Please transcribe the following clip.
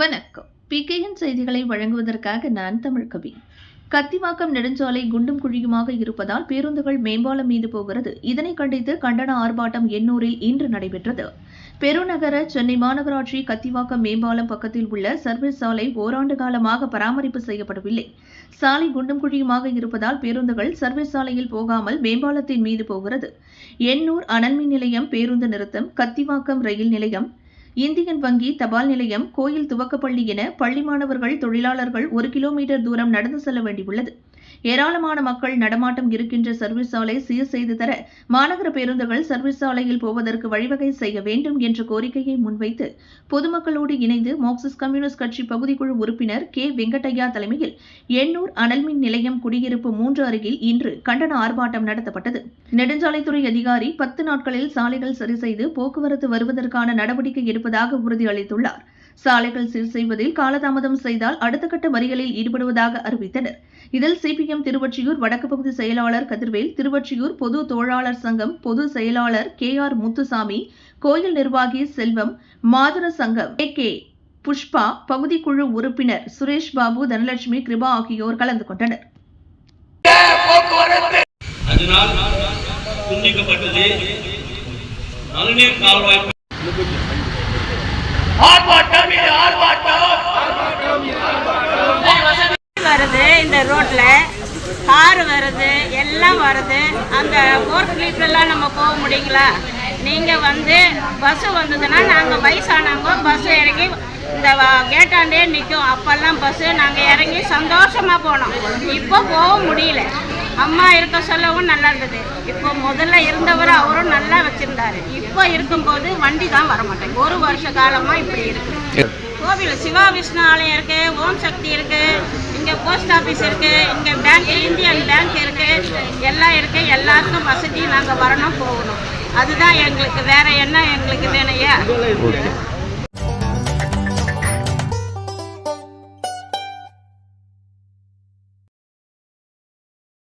வணக்கம். பிகேஎன் செய்திகளை வழங்குவதற்காக நான் தமிழ்கவி கத்திவாக்கம் நெடுஞ்சாலை குண்டும் குழியுமாக இருப்பதால் பேருந்துகள் மேம்பாலம் மீது போகிறது. இதனை கண்டித்து கண்டன ஆர்ப்பாட்டம் எண்ணூரில் இன்று நடைபெற்றது. பெருநகர சென்னை மாநகராட்சி கத்திவாக்கம் மேம்பாலம் பக்கத்தில் உள்ள சர்வீஸ் சாலை ஓராண்டு காலமாக பராமரிப்பு செய்யப்படவில்லை. சாலை குண்டும் குழியுமாக இருப்பதால் பேருந்துகள் சர்வீஸ் சாலையில் போகாமல் மேம்பாலத்தின் மீது போகிறது. எண்ணூர் அனல்மின் நிலையம் பேருந்து நிறுத்தம் கத்திவாக்கம் ரயில் நிலையம் இந்தியன் வங்கி தபால் நிலையம் கோயில் துவக்கப்பள்ளி என பள்ளி மாணவர்கள் தொழிலாளர்கள் ஒரு கிலோமீட்டர் தூரம் நடந்து செல்ல வேண்டியுள்ளது. ஏராளமான மக்கள் நடமாட்டம் இருக்கின்ற சர்வீஸ் சாலை சீர் செய்து தர மாநகர பேருந்துகள் சர்வீஸ் சாலையில் போவதற்கு வழிவகை செய்ய வேண்டும் என்ற கோரிக்கையை முன்வைத்து பொதுமக்களோடு இணைந்து மார்க்சிஸ்ட் கம்யூனிஸ்ட் கட்சி பகுதிக்குழு உறுப்பினர் கே வெங்கட்டையா தலைமையில் எண்ணூர் அனல்மின் நிலையம் குடியிருப்பு மூன்று அருகில் இன்று கண்டன ஆர்ப்பாட்டம் நடத்தப்பட்டது. நெடுஞ்சாலைத்துறை அதிகாரி பத்து நாட்களில் சாலைகள் சரி செய்து போக்குவரத்து வருவதற்கான நடவடிக்கை எடுப்பதாக உறுதியளித்துள்ளார். சாலைகள் சீர் செய்வதில் காலதாமதம் செய்தால் அடுத்த கட்ட வரிகளில் ஈடுபடுவதாக அறிவித்தனர். இதில் சிபிஎம் திருவொற்றியூர் வடக்கு பகுதி செயலாளர் கதிர்வேல் திருவொற்றியூர் பொது தோழாளர் சங்கம் பொது செயலாளர் கே ஆர் முத்துசாமி கோயில் நிர்வாகி செல்வம் மாதுர சங்கம் ஏ கே புஷ்பா பகுதிக்குழு உறுப்பினர் சுரேஷ் பாபு தனலட்சுமி கிருபா ஆகியோர் கலந்து கொண்டனர். அதனால் துண்டிக்கப்பட்டது. மழைநீர் கால்வாய் ஆர்ப்பாட்டம் இது ஆர்ப்பாட்டம். வருது இந்த ரோட்ல. கார் வருது எல்லாம் வருது. அந்த ஃபோர்த் நம்ம போக முடியுங்களா நீங்கள் வந்து பஸ்ஸு வந்ததுன்னா நாங்கள் வயசானவங்க பஸ் இறங்கி இந்த கேட்டாண்டே நிற்கும் அப்போல்லாம் பஸ்ஸு நாங்கள் இறங்கி சந்தோஷமாக போனோம். இப்போ போக முடியல. அம்மா இருக்க சொல்லவும் நல்லா இருந்தது. இப்போ முதல்ல இருந்தவர் அவரும் நல்லா வச்சுருந்தாரு. இப்போ இருக்கும்போது வண்டி தான் வர ஒரு வருஷ காலமாக இப்படி இருக்கு. கோவில் சிவா விஷ்ணு ஆலயம் இருக்கு ஓம் சக்தி இருக்கு இங்கே போஸ்ட் ஆஃபீஸ் இருக்கு இங்கே பேங்க் இந்தியன் பேங்க் இருக்கு எல்லாம் இருக்கு. எல்லாருக்கும் வசதி நாங்கள் வரணும் போகணும். அதுதான் எங்களுக்கு வேற என்ன எங்களுக்கு வேணையா